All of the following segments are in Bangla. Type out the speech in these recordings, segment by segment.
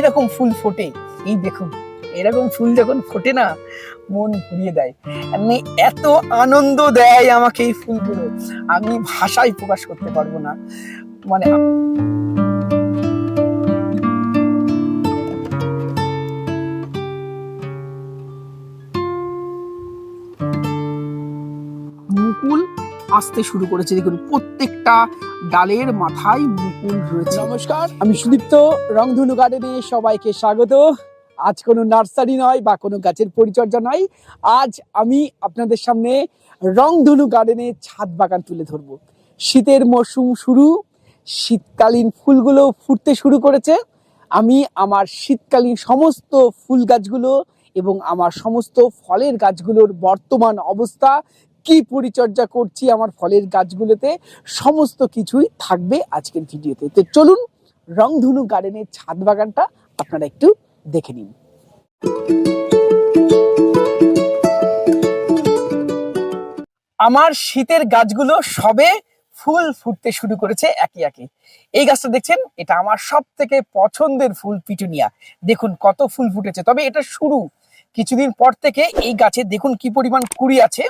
রকম ফুল ফোটে। এই দেখুন, এরকম ফুল যখন ফোটে না, মন ঘুরিয়ে দেয়। এমনি এত আনন্দ দেয় আমাকে এই ফুলগুলো। আমি ভাষায় প্রকাশ করতে পারব না। মানে আসতে শুরু করেছে। দেখুন, প্রত্যেকটা ডালের মাথায় মুকুল রয়েছে। নমস্কার, আমি সুদীপ্ত, রংধনু গার্ডেনে সবাইকে স্বাগত। আজ কোনো নার্সারি নয় বা কোনো গাছের পরিচর্যা নয়। আজ আমি আপনাদের সামনে রংধনু গার্ডেনে ছাদ বাগান তুলে ধরবো। শীতের মরশুম শুরু, শীতকালীন ফুলগুলো ফুটতে শুরু করেছে। আমি আমার শীতকালীন সমস্ত ফুল গাছগুলো এবং আমার সমস্ত ফলের গাছগুলোর বর্তমান অবস্থা কি পরিচর্যা করছি আমার ফলের গাছগুলোতে, সমস্ত কিছুই থাকবে আজকের ভিডিওতে। তো চলুন রংধনু গার্ডেনের ছাদ বাগানটা আপনারা একটু দেখে নিন। আমার শীতের গাছগুলো সবে ফুল ফুটতে শুরু করেছে একে একে। এই গাছটা দেখছেন, এটা আমার সব থেকে পছন্দের ফুল পিটুনিয়া। দেখুন কত ফুল ফুটেছে, তবে এটা শুরু কিছুদিন পর থেকে এই গাছে দেখুন কি পরিমাণ কুড়ি আছে।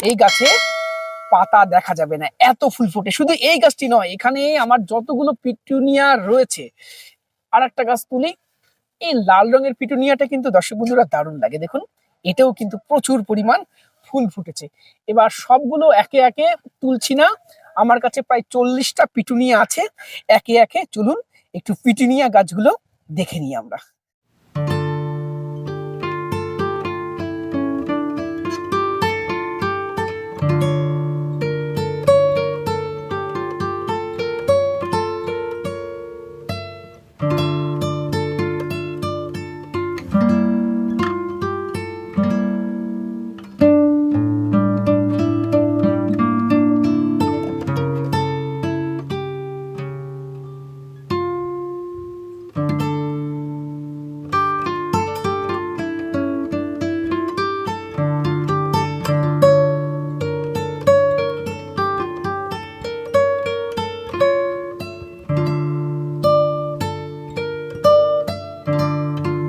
এই গাছে পাতা দেখা যাবে না, এত ফুল ফোটে। শুধু এই গাছটি নয়, এখানে আমার যতগুলো পিটুনিয়া রয়েছে আর একটা গাছ তুলি। এই লাল রঙের পিটুনিয়াটা কিন্তু দর্শক বন্ধুরা দারুণ লাগে, দেখুন। এটাও কিন্তু প্রচুর পরিমাণ ফুল ফুটেছে। এবার সবগুলো একে একে তুলছি না, আমার কাছে প্রায় চল্লিশটা পিটুনিয়া আছে। একে একে চলুন একটু পিটুনিয়া গাছগুলো দেখে নিই আমরা।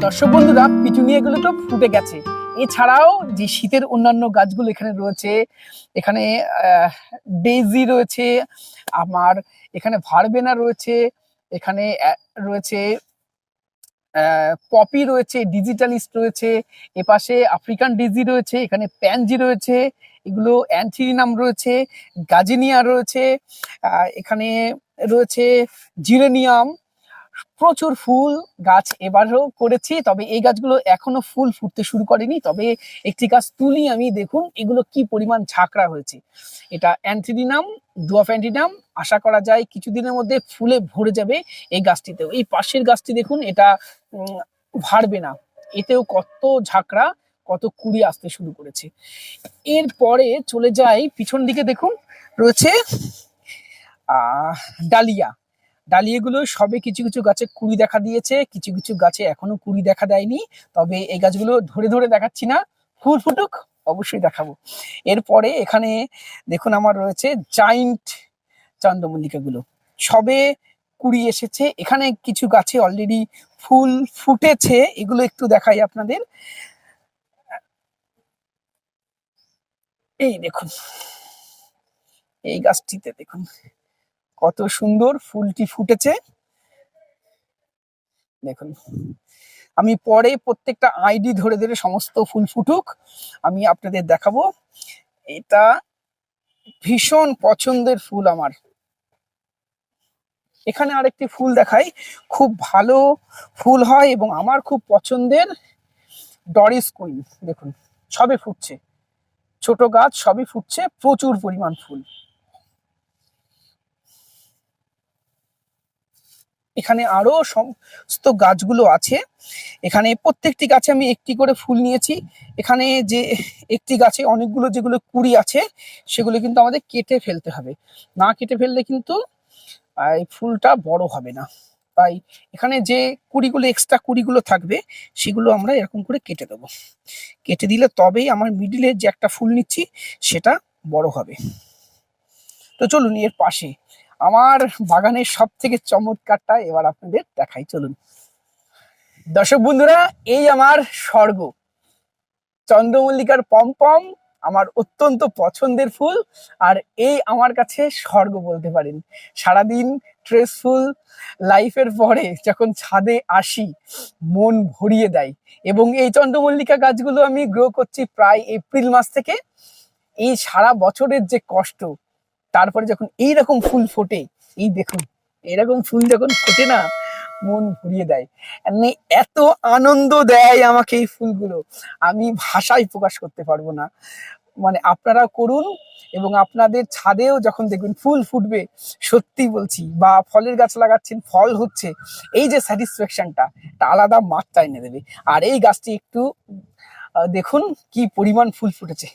দর্শক বন্ধুরা পিটুনিয়া গুলো তো ফুটে গেছে। এছাড়াও যে শীতের অন্যান্য গাছগুলো এখানে রয়েছে, এখানে ডেজি রয়েছে, আমার এখানে ভারবেনা রয়েছে, এখানে রয়েছে পপি রয়েছে, ডিজিটালিস্ট রয়েছে, এপাশে আফ্রিকান ডিজি রয়েছে, এখানে প্যানজি রয়েছে, এগুলো অ্যান্থিরিনাম রয়েছে, গাজিনিয়া রয়েছে এখানে রয়েছে জিরেনিয়াম প্রচুর ফুল গাছ এবারও করেছি, তবে এই গাছগুলো এখনও ফুল ফুটতে শুরু করেনি। তবে একটি গাছ তুলি আমি, দেখুন, এগুলো কি পরিমাণ ঝাঁকড়া হয়েছে। এটা অ্যান্থিডিনাম ডুয়াফ অ্যান্টিনাম আশা করা যায় কিছুদিনের মধ্যে ফুলে ভরে যাবে এই গাছটিতেও। এই পাশের গাছটি দেখুন, এটা ভারবে না। এতেও কত ঝাঁকড়া, কত কুড়ি আসতে শুরু করেছে। এরপরে চলে যাই, পিছন দিকে দেখুন, রয়েছে ডালিয়া। ডালিয়াগুলো সবে কিছু কিছু গাছে কুড়ি দেখা দিয়েছে, কিছু কিছু গাছে এখনও কুড়ি দেখা দেয়নি, তবে এই গাছগুলো ধরে ধরে দেখাচ্ছি না, ফুল ফুটুক, অবশ্যই দেখাবো। এরপরে এখানে দেখুন আমার রয়েছে জাইন্ট চন্দ্রমল্লিকাগুলো। সবে কুড়ি এসেছে, এখানে কিছু গাছে অলরেডি ফুল ফুটেছে, এগুলো একটু দেখাই আপনাদের। এই দেখুন, এই গাছটিতে দেখুন। কত সুন্দর ফুলটি ফুটেছে। দেখুন, আমি পরে প্রত্যেকটা আইডি ধরে ধরে সমস্ত ফুল ফুটুক, আমি আপনাদের দেখাবো। এটা ভীষণ পছন্দের ফুল আমার। এখানে আরেকটি ফুল দেখাই। খুব ভালো ফুল হয় এবং আমার খুব পছন্দের ডরিস কুইন। দেখুন সবে ফুটছে। ছোট গাছ, সবই ফুটছে, প্রচুর পরিমাণ ফুল। এখানে আরও সমস্ত গাছগুলো আছে। এখানে প্রত্যেকটি গাছে আমি একটি করে ফুল নিয়েছি। এখানে যে একটি গাছে অনেকগুলো যেগুলো কুড়ি আছে, সেগুলো কিন্তু আমাদের কেটে ফেলতে হবে। না কেটে ফেললে কিন্তু এই ফুলটা বড় হবে না। তাই এখানে যে কুড়িগুলো এক্সট্রা কুড়িগুলো থাকবে, সেগুলো আমরা এরকম করে কেটে দেবো। কেটে দিলে তবেই আমার মিডিলে যে একটা ফুল নিচ্ছি, সেটা বড় হবে। তো চলুন, এর পাশে আমার বাগানের সব থেকে চমৎকারটা এবার আপনাদের দেখাই, চলুন। দর্শক বন্ধুরা, এই আমার স্বর্গ। চন্দ্রমল্লিকার পমপম আমার অত্যন্ত পছন্দের ফুল, আর এই আমার কাছে স্বর্গ বলতে পারেন। সারাদিন স্ট্রেসফুল লাইফের পরে যখন ছাদে আসি, মন ভরিয়ে দেয়। এবং এই চন্দ্রমল্লিকা গাছগুলো আমি গ্রো করছি প্রায় এপ্রিল মাস থেকে। এই সারা বছরের যে কষ্ট তারপরে যখন এইরকম ফুল ফোটে, এই দেখুন এরকম ফুল যখন ফোটে না, মন ভরিয়ে দেয়। মানে এত আনন্দ দেয় আমাকে এই ফুলগুলো। আমি ভাষায় প্রকাশ করতে পারব না। মানে আপনারা করুন এবং আপনাদের ছাদেও যখন দেখবেন ফুল ফুটবে, সত্যি বলছি, বা ফলের গাছ লাগাচ্ছেন, ফল হচ্ছে, এই যে স্যাটিসফ্যাকশনটা একটা আলাদা মাত্রা এনে দেবে। আর এই গাছটি একটু দেখুন কি পরিমাণ ফুল ফুটেছে।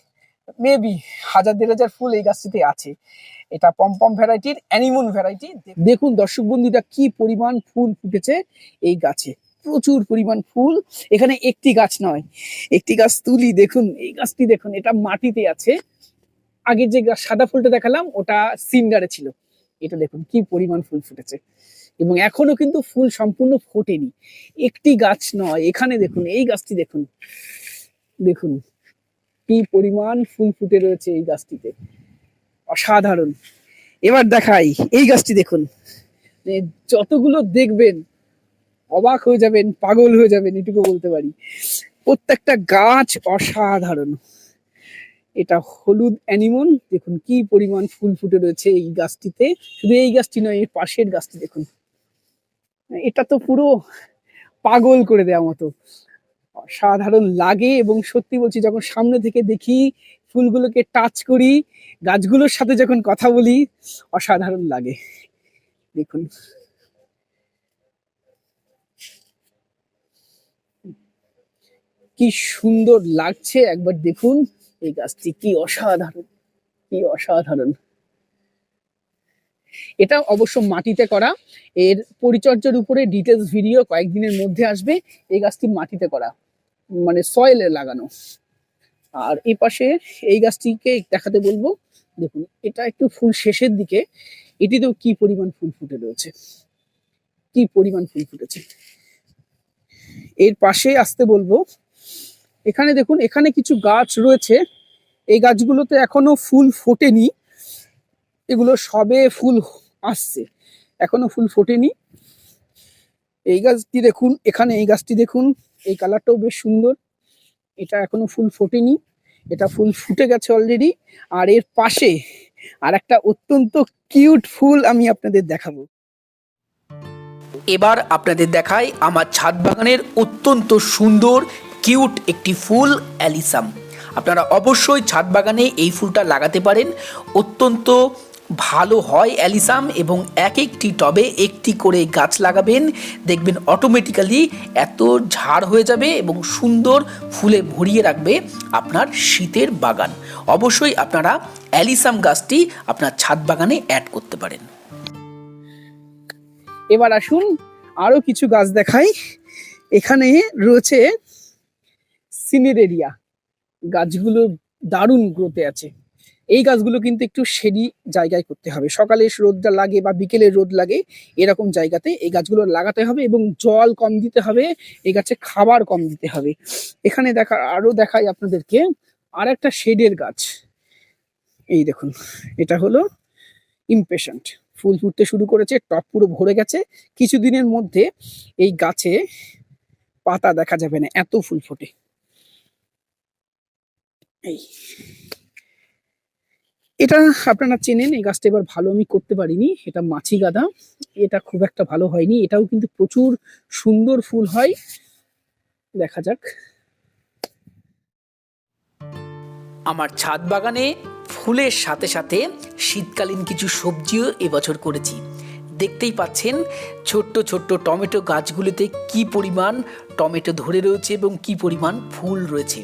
মেবি হাজার দেড় হাজার ফুল এই গাছটিতে আছে। এটা পমপম ভ্যারাইটির অ্যানিমন ভ্যারাইটি দেখুন দর্শক বন্ধুরা, কি পরিমাণ ফুল ফুটেছে এই গাছে। প্রচুর পরিমাণ ফুল। এখানে একটি গাছ নয়, একটি গাছ তুলি, দেখুন এই গাছটি দেখুন, এটা মাটিতে আছে। আগে যে সাদা ফুলটা দেখালাম, ওটা সিন্ডারে ছিল। এটা দেখুন, কি পরিমাণ ফুল ফুটেছে। এবং এখনও কিন্তু ফুল সম্পূর্ণ ফোটেনি। একটি গাছ নয়, এখানে দেখুন, এই গাছটি দেখুন। দেখুন কি পরিমাণ ফুল ফুটে রয়েছে এই গাছটিতে? অসাধারণ। এবার দেখাই, এই গাছটি দেখুন। মানে যতগুলো দেখবেন, অবাক হয়ে যাবেন, পাগল হয়ে যাবেন, এটুকু বলতে পারি। প্রত্যেকটা গাছ অসাধারণ। এটা হলুদ অ্যানিমন দেখুন কি পরিমাণ ফুল ফুটে রয়েছে এই গাছটিতে। শুধু এই গাছটি নয়, এর পাশের গাছটি দেখুন। এটা তো পুরো পাগল করে দেওয়া মতো। অসাধারণ লাগে এবং সত্যি বলছি, যখন সামনে থেকে দেখি, ফুলগুলোকে টাচ করি, গাছগুলোর সাথে যখন কথা বলি, অসাধারণ লাগে। দেখুন। কি সুন্দর লাগছে, একবার দেখুন এই গাছটি, কি অসাধারণ কি অসাধারণ। এটা অবশ্য মাটিতে করা, এর পরিচর্যার উপরে ডিটেলস ভিডিও কয়েকদিনের মধ্যে আসবে, এই গাছটি মাটিতে করা। মানে সয়েলে লাগানো। আর এই পাশে এই গাছটিকে দেখাতে বলব, দেখুন, এটা একটু ফুল শেষের দিকে, এটিতেও কি পরিমাণ ফুল ফুটে রয়েছে। কি পরিমাণ ফুল ফুটেছে। এর পাশে আসতে বলব, এখানে দেখুন, এখানে কিছু গাছ রয়েছে। এই গাছগুলোতে এখনও ফুল ফোটেনি। এগুলো সবে ফুল আসছে। এখনও ফুল ফোটেনি। এই গাছটি দেখুন, এখানে এই গাছটি দেখুন। এই কালারটাও বেশ সুন্দর। এটা এখনও ফুল ফোটেনি। এটা ফুল ফুটে গেছে অলরেডি আর এর পাশে আর একটা অত্যন্ত কিউট ফুল আমি আপনাদের দেখাবো। এবার আপনাদের দেখাই আমার ছাদ বাগানের অত্যন্ত সুন্দর কিউট একটি ফুল অ্যালিসাম আপনারা অবশ্যই ছাদ বাগানে এই ফুলটা লাগাতে পারেন। অত্যন্ত ভালো হয় অ্যালিসাম এবং এক একটি টবে একটি করে গাছ লাগাবেন। দেখবেন অটোমেটিক্যালি এত ঝাড় হয়ে যাবে এবং সুন্দর ফুলে ভরিয়ে রাখবে আপনার শীতের বাগান। অবশ্যই আপনারা অ্যালিসাম গাছটি আপনার ছাদ বাগানে অ্যাড করতে পারেন। এবার আসুন আরও কিছু গাছ দেখাই। এখানে রয়েছে সিনেরেরিয়া। গাছগুলো দারুণ গ্রোতে আছে। এই গাছগুলো কিন্তু একটু সেরি জায়গায় করতে হবে। সকালে রোদটা লাগে বা বিকেলে রোদ লাগে, এরকম জায়গাতে এই গাছগুলো লাগাতে হবে এবং জল কম দিতে হবে, এই গাছে খাবার কম দিতে হবে। এখানে দেখা, আরও দেখাই আপনাদেরকে আর একটা শেডের গাছ। এই দেখুন, এটা হলো ইমপেশেন্ট ফুল ফুটতে শুরু করেছে, টপ পুরো ভরে গেছে। কিছুদিনের মধ্যে এই গাছে পাতা দেখা যাবে না, এত ফুল ফোটে। এই। এটা আপনারা চেনেন, এই গাছটা এবার ভালো আমি করতে পারিনি, এটা মাছি গাদা, এটা খুব একটা ভালো হয়নি, এটাও কিন্তু প্রচুর সুন্দর ফুল হয়। দেখা যাক। আমার ছাদ বাগানে ফুলের সাথে সাথে শীতকালীন কিছু সবজিও এবছর করেছি। দেখতেই পাচ্ছেন, ছোট্ট ছোট্ট টমেটো গাছগুলিতে কি পরিমাণ টমেটো ধরে রয়েছে এবং কি পরিমাণ ফুল রয়েছে।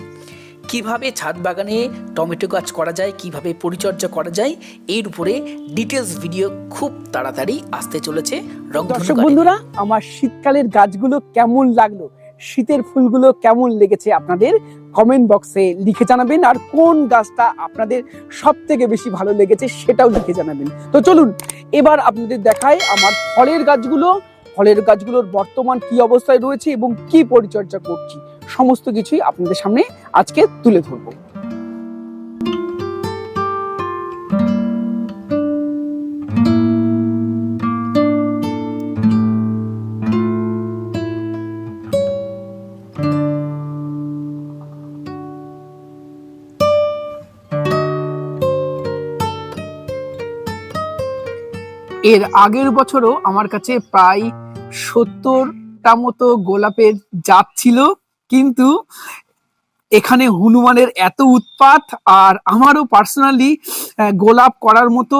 কীভাবে ছাদ বাগানে টমেটো গাছ করা যায় কীভাবে পরিচর্যা করা যায় এর উপরে ডিটেলস ভিডিও খুব তাড়াতাড়ি আসতে চলেছে দর্শক বন্ধুরা আমার শীতকালের গাছগুলো কেমন লাগল? শীতের ফুলগুলো কেমন লেগেছে আপনাদের কমেন্ট বক্সে লিখে জানাবেন আর কোন গাছটা আপনাদের সব থেকে বেশি ভালো লেগেছে সেটাও লিখে জানাবেন। তো চলুন এবার আপনাদের দেখায় আমার ফলের গাছগুলো ফলের গাছগুলোর বর্তমান কি অবস্থায় রয়েছে এবং কি পরিচর্যা করছি। সমস্ত কিছুই আপনাদের সামনে আজকে তুলে ধরবো। এর আগের বছরও আমার কাছে প্রায় সত্তরটা মতো গোলাপের জাত ছিল। কিন্তু এখানে হনুমানের এত উৎপাত আর আমারও পার্সোনালি গোলাপ করার মতো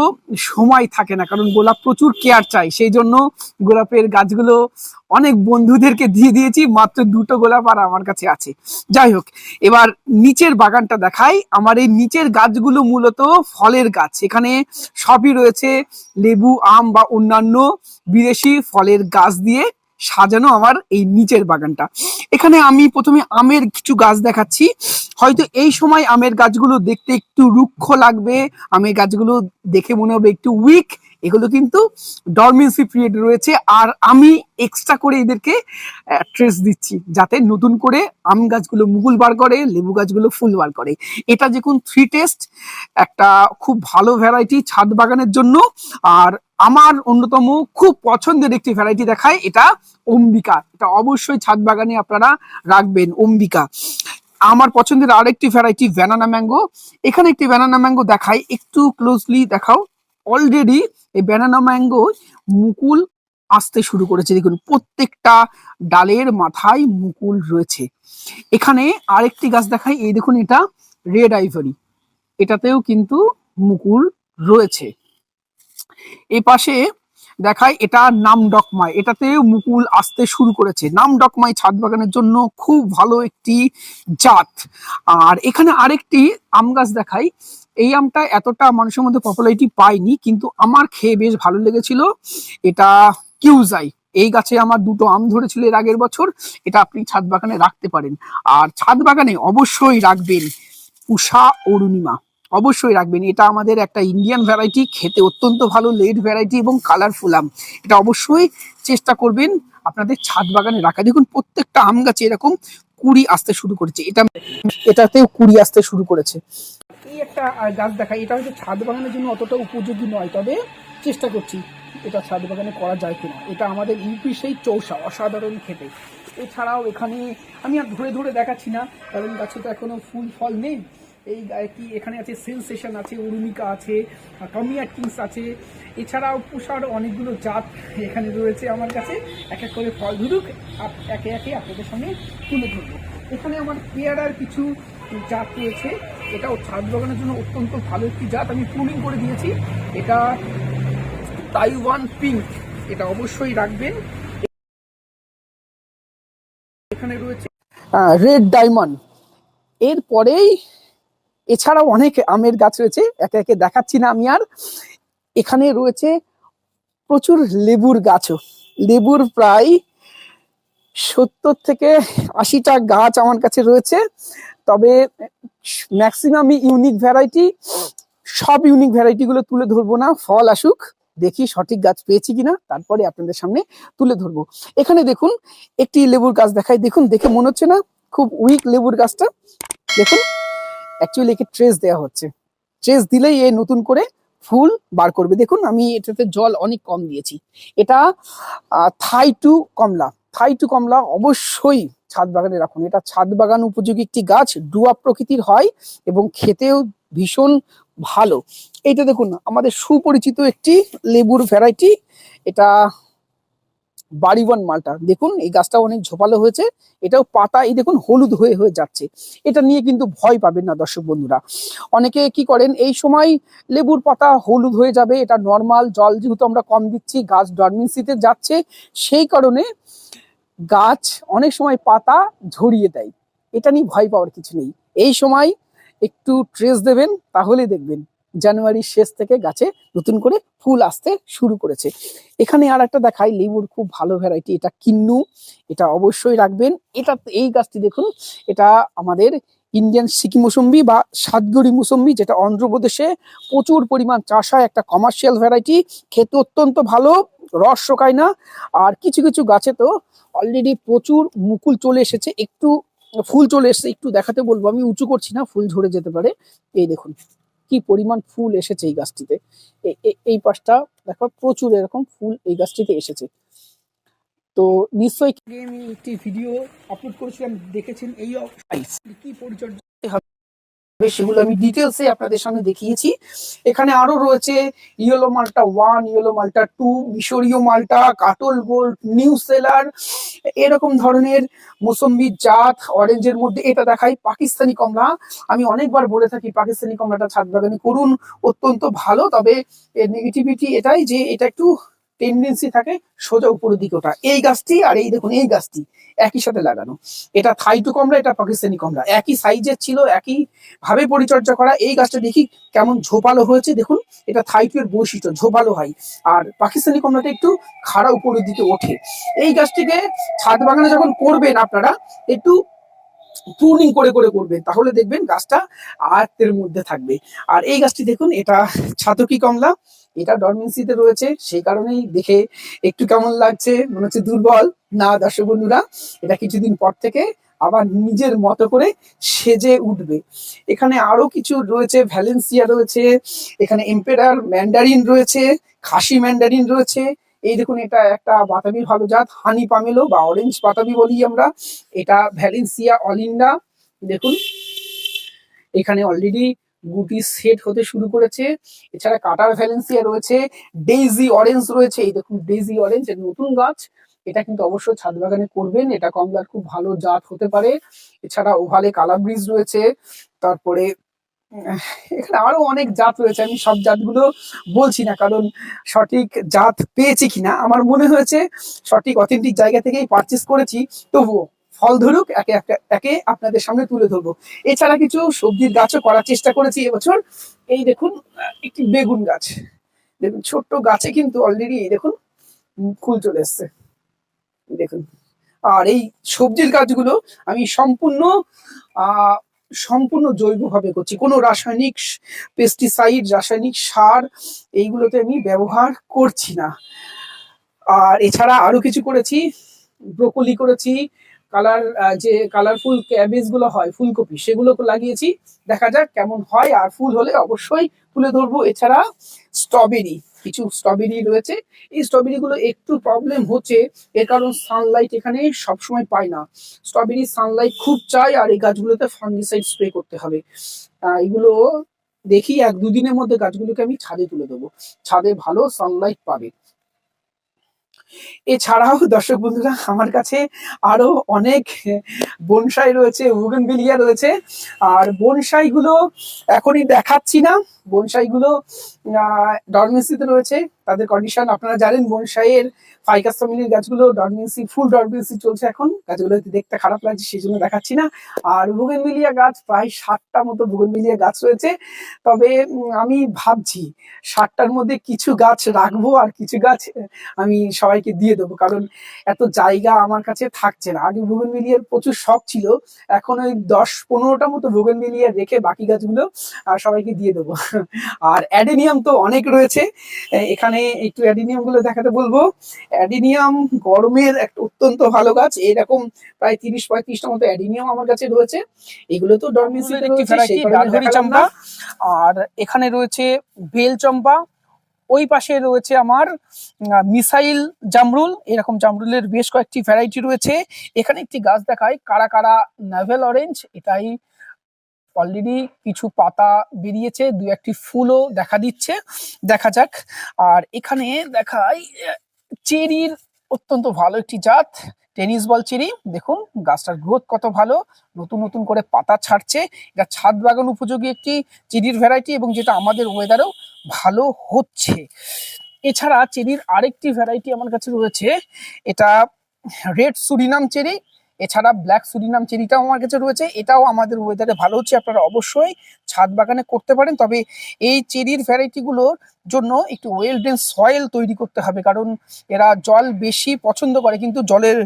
সময় থাকে না, কারণ গোলাপ প্রচুর কেয়ার চাই। সেই জন্য গোলাপের গাছগুলো অনেক বন্ধুদেরকে দিয়ে দিয়েছি, মাত্র দুটো গোলাপ আর আমার কাছে আছে। যাই হোক, এবার নিচের বাগানটা দেখাই। আমার এই নিচের গাছগুলো মূলত ফলের গাছ। এখানে সবই রয়েছে, লেবু, আম বা অন্যান্য বিদেশি ফলের গাছ দিয়ে সাজানো আমার এই নিচের বাগানটা। এখানে আমি প্রথমে আমের কিছু গাছ দেখাচ্ছি। হয়তো এই সময় আমের গাছগুলো দেখতে একটু রুক্ষ লাগবে, আমের গাছগুলো দেখে মনে হবে একটু উইক এগুলো কিন্তু ডরমেন্সি পিরিয়ড রয়েছে। আর আমি এক্সট্রা করে এদেরকে ট্রেস দিচ্ছি, যাতে নতুন করে আম গাছগুলো মুকুল বার করে, লেবু গাছগুলো ফুল বার করে। এটা দেখুন থ্রি টেস্ট একটা খুব ভালো ভ্যারাইটি ছাদ বাগানের জন্য। আর আমার অন্যতম খুব পছন্দের একটি ভ্যারাইটি দেখায় এটা অম্বিকা। এটা অবশ্যই ছাদ বাগানে আপনারা রাখবেন অম্বিকা। আমার পছন্দের আরেকটি ভ্যারাইটি ব্যানানা ম্যাঙ্গো এখানে একটি ব্যানানা ম্যাঙ্গো দেখাই, একটু ক্লোজলি দেখাও। অলরেডি এই ব্যানানা ম্যাঙ্গো মুকুল আসতে শুরু করেছে। দেখুন, প্রত্যেকটা ডালের মাথায় মুকুল রয়েছে। এখানে আরেকটি গাছ দেখাই, এই দেখুন এটা রেড আইভরি এটাতেও কিন্তু মুকুল রয়েছে। এই পাশে দেখায় এটা নাম ডকমাই এটাতে মুকুল আসতে শুরু করেছে। নাম ডকমাই ছাদ বাগানের জন্য খুব ভালো একটি জাত। আর এখানে আরেকটি আম গাছ দেখাই। এই আমটা এতটা মানুষের মধ্যে পপুলারিটি পায়নি, কিন্তু আমার খেয়ে বেশ ভালো লেগেছিল। এটা কিউজাই। এই গাছে আমার দুটো আম ধরেছিল এর আগের বছর। এটা আপনি ছাদ বাগানে রাখতে পারেন। আর ছাদ বাগানে অবশ্যই রাখবেন উষা অরুণিমা। অবশ্যই রাখবেন। এটা আমাদের একটা ইন্ডিয়ান ভ্যারাইটি খেতে অত্যন্ত ভালো লেট ভ্যারাইটি এবং কালারফুল আম। এটা অবশ্যই চেষ্টা করবেন আপনাদের ছাদ বাগানে রাখা। দেখুন, প্রত্যেকটা আম গাছে এরকম কুড়ি আসতে শুরু করেছে। এটা এটাতেও কুড়ি আসতে শুরু করেছে। এই একটা গাছ দেখা এটা হচ্ছে ছাদ বাগানের জন্য অতটা উপযোগী নয়, তবে চেষ্টা করছি এটা ছাদ বাগানে করা যায় কিনা। এটা আমাদের ইউপি সেই চৌসা, অসাধারণ খেতে। এছাড়াও এখানে আমি আর ধরে ধরে দেখাচ্ছি না, কারণ গাছে তো এখনও ফুল, ফল নেই। এই কি এখানে আছে সেন্সেশন আছে উরুমিকা আছে টমিয়া কিংস আছে। এছাড়াও পুষার অনেকগুলো জাত এখানে রয়েছে আমার কাছে। এক এক করে ফল ধরুক একে একে আপনাদের সঙ্গে তুলে ধরবো। এখানে আমার পেয়ারার কিছু জাত রয়েছে। এটাও ছাদ বাগানের জন্য অত্যন্ত ভালো একটি জাত। আমি প্রুনিং করে দিয়েছি। এটা তাইওয়ান পিঙ্ক এটা অবশ্যই রাখবেন। এখানে রয়েছে রেড ডায়মন্ড এরপরেই এছাড়াও অনেক আমের গাছ রয়েছে, একে একে দেখাচ্ছি না আমি আর। এখানে রয়েছে প্রচুর লেবুর গাছও। লেবুর প্রায় সত্তর থেকে আশিটা গাছ আমার কাছে রয়েছে। তবে ম্যাক্সিমামই ইউনিক ভ্যারাইটি সব ইউনিক ভ্যারাইটি গুলো তুলে ধরবো না, ফল আসুক, দেখি সঠিক গাছ পেয়েছি কিনা, তারপরে আপনাদের সামনে তুলে ধরবো। এখানে দেখুন, একটি লেবুর গাছ দেখাই, দেখুন, দেখে মনে হচ্ছে না, খুব উইক লেবুর গাছটা। দেখুন অ্যাকচুয়ালি একে ট্রেস দেওয়া হচ্ছে। ট্রেস দিলেই এ নতুন করে ফুল বার করবে। দেখুন, আমি এটাতে জল অনেক কম দিয়েছি। এটা থাই টু কমলা। থাই টু কমলা অবশ্যই ছাদ বাগানে রাখুন। এটা ছাদ বাগান উপযোগী একটি গাছ, ডুয়া প্রকৃতির হয় এবং খেতেও ভীষণ ভালো। এইটা দেখুন, আমাদের সুপরিচিত একটি লেবুর ভ্যারাইটি এটা বাড়িওয়ান মালটা। দেখুন, এই গাছটা অনেক ঝোপালো হয়েছে। এটাও পাতা, এই দেখুন, হলুদ হয়ে হয়ে যাচ্ছে। এটা নিয়ে কিন্তু ভয় পাবেন না দর্শক বন্ধুরা। অনেকে কি করেন, এই সময় লেবুর পাতা হলুদ হয়ে যাবে, এটা নর্মাল জল যেহেতু আমরা কম দিচ্ছি, গাছ ডরমেন্সিতে যাচ্ছে, সেই কারণে গাছ অনেক সময় পাতা ঝরিয়ে দেয়। এটা নিয়ে ভয় পাওয়ার কিছু নেই। এই সময় একটু ট্রেস দেবেন, তাহলে দেখবেন। জানুয়ারির শেষ থেকে গাছে নতুন করে ফুল আসতে শুরু করেছে। এখানে আর একটা দেখাই, লেবুর খুব ভালো ভ্যারাইটি এটা কিন্নু, এটা অবশ্যই রাখবেন। এটা, এই গাছটি দেখুন, এটা আমাদের ইন্ডিয়ান সিকি মুসম্বি বা সাতগড়ি মুসম্বি, যেটা অন্ধ্রপ্রদেশে প্রচুর পরিমাণ চাষ হয়, একটা কমার্শিয়াল ভ্যারাইটি খেতে অত্যন্ত ভালো, রস শোকায় না। আর কিছু কিছু গাছে তো অলরেডি প্রচুর মুকুল চলে এসেছে, একটু ফুল চলে এসেছে, একটু দেখাতে বলব, আমি উঁচু করছি না, ফুল ঝরে যেতে পারে। এই দেখুন। কি পরিমাণ ফুল এসেছে এই গাছটিতে? এই পাশটা দেখো প্রচুর এরকম ফুল এই গাছটিতে এসেছে। তো নিশ্চয়ই আমি একটি ভিডিও আপলোড করেছিলাম দেখেছেন এই কি পরিচর্যা সেগুলো আমি ডিটেলসে আপনাদের সামনে দেখিয়েছি। এখানে আরও রয়েছে ইয়েলো মালটা ওয়ান ইয়েলো মালটা টু মিশরীয় মালটা কাটল গোল্ড নিউ সেলার এরকম ধরনের মুসম্বির জাত অরেঞ্জের মধ্যে এটা দেখাই, পাকিস্তানি কমলা। আমি অনেকবার বলে থাকি, পাকিস্তানি কমলাটা ছাদ বাগানে করুন, অত্যন্ত ভালো। তবে এর নেগেটিভিটি এটাই যে এটা একটু টেন্ডেন্সি থাকে সোজা উপরের দিকে ওঠা। এই গাছটি আর এই দেখুন, এই গাছটি একই সাথে লাগানো। এটা থাইটু কমলা, এটা পাকিস্তানি কমলা। একই সাইজের ছিল, একই ভাবে পরিচর্যা করা। এই গাছটা দেখি কেমন ঝোপালো হয়েছে, দেখুন। এটা থাইটু এর বৈশিষ্ট্য, ঝোপালো হয়। আর পাকিস্তানি কমলাটা একটু খাড়া উপরের দিকে ওঠে। এই গাছটিকে ছাদ বাগানে যখন করবেন আপনারা, একটু প্রুনিং করে করে করবেন। তাহলে দেখবেন গাছটা আয়ত্তের মধ্যে থাকবে। আর এই গাছটি দেখুন, এটা ছাতকি কমলা। এটা ডরমেন্সিতে রয়েছে, সেই কারণেই দেখে একটু কেমন লাগছে, মনে হচ্ছে দুর্বল। না, দর্শক বন্ধুরা, এটা কিছুদিন পর থেকে আবার নিজের মতো করে সেজে উঠবে। এখানে আরও কিছু রয়েছে ভ্যালেন্সিয়া রয়েছে, এখানে এম্পেরার ম্যান্ডারিন রয়েছে, খাসি ম্যান্ডারিন রয়েছে। এই দেখুন, এটা একটা বাতাবি ভালো জাত হানি পামেলো বা অরেঞ্জ বাতাবি বলি আমরা। এটা ভ্যালেন্সিয়া অলিন্ডা দেখুন। এখানে অলরেডি গুটি সেট হতে শুরু করেছে। এছাড়া কাটার ভ্যালেন্সিয়া রয়েছে ডেইজি অরেঞ্জ রয়েছে। এই দেখুন ডেইজি অরেঞ্জ নতুন গাছ। এটা কিন্তু অবশ্যই ছাদ বাগানে করবেন, এটা কমলার খুব ভালো জাত হতে পারে। এছাড়া ওভালে কালাব্রিজ রয়েছে, তারপরে, এখানে আরও অনেক জাত রয়েছে। আমি সব জাতগুলো বলছি না, কারণ সঠিক জাত পেয়েছি কিনা। আমার মনে হয়েছে সঠিক অথেন্টিক জায়গা থেকেই পারচেস করেছি, তবুও ফল ধরুক, একে একে- একে আপনাদের সামনে তুলে ধরবো। এছাড়া কিছু সবজির গাছও করার চেষ্টা করেছি এবছর। এই দেখুন, একটি বেগুন গাছ। দেখুন, ছোট্ট গাছে কিন্তু অলরেডি এই দেখুন, ফুল চলে এসছে। দেখুন। আর এই সবজির গাছগুলো আমি সম্পূর্ণ সম্পূর্ণ জৈবভাবে করছি। কোনো রাসায়নিক পেস্টিসাইড রাসায়নিক সার এইগুলোতে আমি ব্যবহার করছি না। আর এছাড়া আরও কিছু করেছি। ব্রোকলি করেছি। কালার যে কালারফুল ক্যাবেজগুলো হয়, ফুলকপি, সেগুলো লাগিয়েছি। দেখা যাক কেমন হয়, আর ফুল হলে অবশ্যই তুলে ধরবো। এছাড়া স্ট্রবেরি কিছু স্ট্রবেরি রয়েছে। এই স্ট্রবেরি গুলো একটু প্রবলেম হচ্ছে, এর কারণ সানলাইট এখানে সবসময় পায় না। স্ট্রবেরি সানলাইট খুব চাই, আর এই গাছগুলোতে ফাঙ্গিসাইড স্প্রে করতে হবে। এগুলো দেখি, এক দুদিনের মধ্যে গাছগুলোকে আমি ছাদে তুলে দেবো। ছাদে ভালো সানলাইট পাবে। এছাড়াও, দর্শক বন্ধুরা, আমার কাছে আরও অনেক বনসাই রয়েছে উগনবিলিয়া রয়েছে। আর বনসাই গুলো এখনই দেখাচ্ছি না। বনসাই গুলো ডরমেন্সিতে রয়েছে, তাদের কন্ডিশন আপনারা জানেন বনসাইয়ের ফাইকাস ফ্যামিলির গাছগুলো ডরমেন্সি ফুল ডরমেন্সি চলছে এখন। গাছগুলো দেখতে খারাপ লাগছে সেই জন্য দেখাচ্ছি না। আর বুগেনবিলিয়া গাছ, প্রায় ষাটটা মতো বুগেনবিলিয়া গাছ রয়েছে। তবে আমি ভাবছি ষাটটার মধ্যে কিছু গাছ রাখব আর কিছু গাছ আমি সবাইকে দিয়ে দেবো। কারণ এত জায়গা আমার কাছে থাকছে না। আগে ভুগন মিলিয়ার প্রচুর শখ ছিল। এখন ওই দশ পনেরোটা মতো ভুগন মিলিয়ার রেখে বাকি গাছগুলো সবাইকে দিয়ে দেবো। আর অ্যাডেনিয়াম তো অনেক রয়েছে। এখানে একটু অ্যাডেনিয়ামগুলো দেখাতে বলব। অ্যাডেনিয়াম গরমের একটা অত্যন্ত ভালো গাছ। এরকম প্রায় তিরিশ পঁয়ত্রিশটা মতো অ্যাডেনিয়াম আমার কাছে রয়েছে। এগুলো তো একটি ডালহরি চম্পা। আর এখানে রয়েছে বেল চম্পা ওই পাশে রয়েছে আমার মিসাইল জামরুল। এরকম জামরুলের বেশ কয়েকটি ভ্যারাইটি রয়েছে। এখানে একটি গাছ দেখায় কারা কারা নাভেল অরেঞ্জ। এটাই অলরেডি কিছু পাতা বেরিয়েছে, দু একটি ফুলও দেখা দিচ্ছে, দেখা যাক। আর এখানে দেখাই, চেরির অত্যন্ত ভালো একটি জাত, টেনিস বল চেরি। দেখুন, গাছটার গ্রোথ কত ভালো, নতুন নতুন করে পাতা ছাড়ছে। এটা ছাদ বাগান উপযোগী একটি চেরির ভ্যারাইটি এবং যেটা আমাদের ওয়েদারেও ভালো হচ্ছে। এছাড়া চেরির আরেকটি ভ্যারাইটি আমার কাছে রয়েছে, এটা রেড সুরিনাম চেরি। এছাড়া ব্ল্যাক সুরিনাম চেরিটাও আমার কাছে রয়েছে, এটাও আমাদের ওয়েদারে ভালো হচ্ছে, আপনারা অবশ্যই ছাদ বাগানে করতে পারেন, তবে এই চেরির ভ্যারাইটিগুলোর জন্য একটু ওয়েল ড্রেন সয়েল তৈরি করতে হবে, কারণ এরা জল বেশি পছন্দ করে, কিন্তু জলের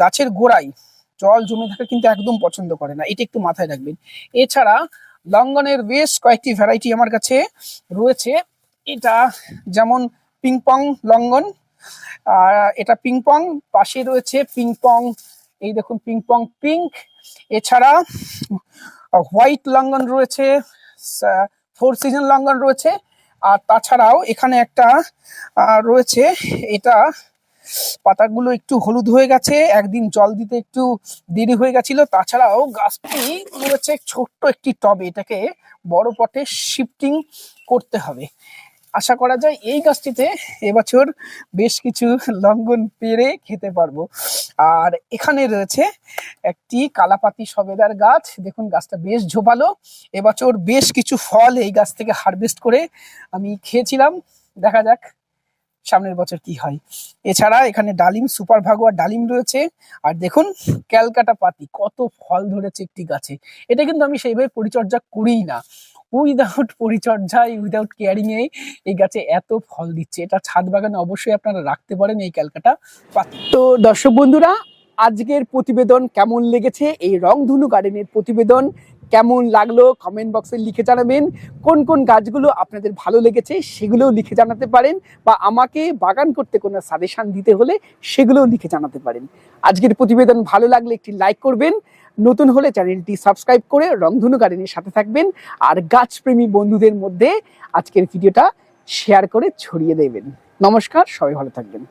গাছের গোড়ায় জল জমে থাকা কিন্তু একদম পছন্দ করে না, এটা একটু মাথায় রাখবেন। এছাড়া লঙ্গনের বেশ কয়েকটি ভ্যারাইটি আমার কাছে রয়েছে, এটা যেমন পিংপং লঙ্গন আর এটা পিংপং পাশে রয়েছে পিং পং এই দেখুন পিং পং পিঙ্ক এছাড়া হোয়াইট লঙ্গন রয়েছে ফোর সিজন লঙ্গন রয়েছে। আর তাছাড়াও এখানে একটা রয়েছে, এটা পাতাগুলো একটু হলুদ হয়ে গেছে, একদিন জল দিতে একটু দেরি হয়ে গেছিল। তাছাড়াও গাছটি রয়েছে ছোট্ট একটি টবে, এটাকে বড় পটে শিফটিং করতে হবে। আশা করা যায় এই গাছটিতে এবছর বেশ কিছু লঙ্ঘন পেরে খেতে পারব। আর এখানে রয়েছে একটি কালাপাতি সবেদার গাছ। দেখুন, গাছটা বেশ ঝোপালো। এবছর বেশ কিছু ফল এই গাছ থেকে হারভেস্ট করে আমি খেয়েছিলাম। দেখা যাক সামনের বছর কি হয়। এছাড়া এখানে ডালিম, সুপার ভাগোয়া ডালিম রয়েছে। আর দেখুন, ক্যালকাটা পাতি, কত ফল ধরেছে একটি গাছে। এটা কিন্তু আমি সেইভাবে পরিচর্যা করিই না। উইদাউট পরিচর্যায় উইদাউট কেয়ারিং এ এই গাছে এত ফল দিচ্ছে। এটা ছাদ বাগানে অবশ্যই আপনারা রাখতে পারেন এই ক্যালকাটা পাতি। তো দর্শক বন্ধুরা আজকের প্রতিবেদন কেমন লেগেছে? এই রংধনু গার্ডেনের প্রতিবেদন কেমন লাগল? কমেন্ট বক্সে লিখে জানাবেন। কোন কোন গাছগুলো আপনাদের ভালো লেগেছে সেগুলোও লিখে জানাতে পারেন বা আমাকে বাগান করতে কোনো সাজেশান দিতে হলে সেগুলোও লিখে জানাতে পারেন। আজকের প্রতিবেদন ভালো লাগলে একটি লাইক করবেন। নতুন হলে চ্যানেলটি সাবস্ক্রাইব করে রংধনু গার্ডেনের সাথে থাকবেন। আর গাছপ্রেমী বন্ধুদের মধ্যে আজকের ভিডিওটা শেয়ার করে ছড়িয়ে দেবেন। নমস্কার, সবাই ভালো থাকবেন।